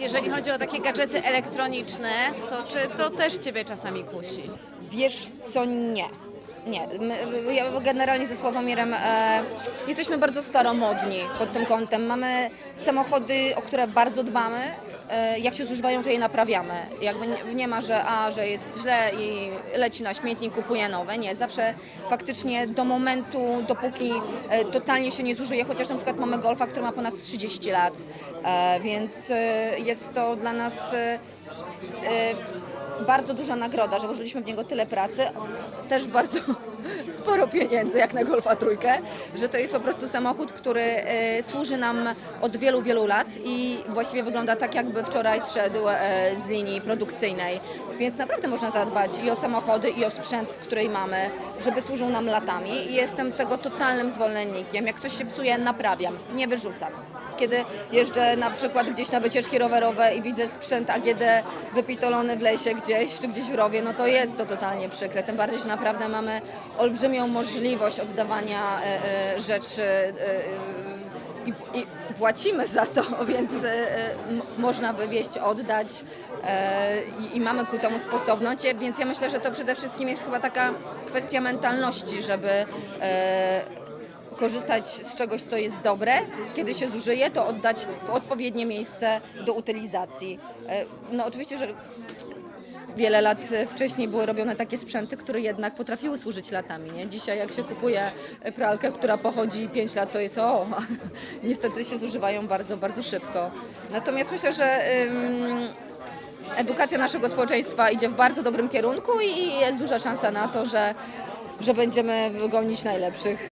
Jeżeli chodzi o takie gadżety elektroniczne, to czy to też Ciebie czasami kusi? Wiesz co, nie. Nie, my, ja generalnie ze Sławomirem e, jesteśmy bardzo staromodni pod tym kątem. Mamy samochody, o które bardzo dbamy. E, jak się zużywają, to je naprawiamy. Jakby nie, nie ma, że a, że jest źle i leci na śmietnik, kupuje nowe. Nie, zawsze faktycznie do momentu, dopóki e, totalnie się nie zużyje, chociaż na przykład mamy Golfa, który ma ponad 30 lat, e, więc e, jest to dla nas e, e, bardzo duża nagroda, że włożyliśmy w niego tyle pracy, też bardzo sporo pieniędzy jak na Golfa trójkę, że to jest po prostu samochód, który e, służy nam od wielu, wielu lat i właściwie wygląda tak, jakby wczoraj zszedł e, z linii produkcyjnej. Więc naprawdę można zadbać i o samochody, i o sprzęt, który mamy, żeby służył nam latami i jestem tego totalnym zwolennikiem. Jak coś się psuje, naprawiam, nie wyrzucam. Kiedy jeżdżę na przykład gdzieś na wycieczki rowerowe i widzę sprzęt AGD wypitolony w lesie gdzieś, czy gdzieś w rowie, no to jest to totalnie przykre. Tym bardziej, że naprawdę mamy olbrzymią możliwość oddawania e, e, rzeczy e, i, i płacimy za to, więc można wywieźć, oddać i, i mamy ku temu sposobność, więc ja myślę, że to przede wszystkim jest chyba taka kwestia mentalności, żeby korzystać z czegoś, co jest dobre, kiedy się zużyje, to oddać w odpowiednie miejsce do utylizacji. No oczywiście, że wiele lat wcześniej były robione takie sprzęty, które jednak potrafiły służyć latami. Nie? Dzisiaj jak się kupuje pralkę, która pochodzi 5 lat, to jest o, niestety się zużywają bardzo, bardzo szybko. Natomiast myślę, że edukacja naszego społeczeństwa idzie w bardzo dobrym kierunku i jest duża szansa na to, że, że będziemy gonić najlepszych.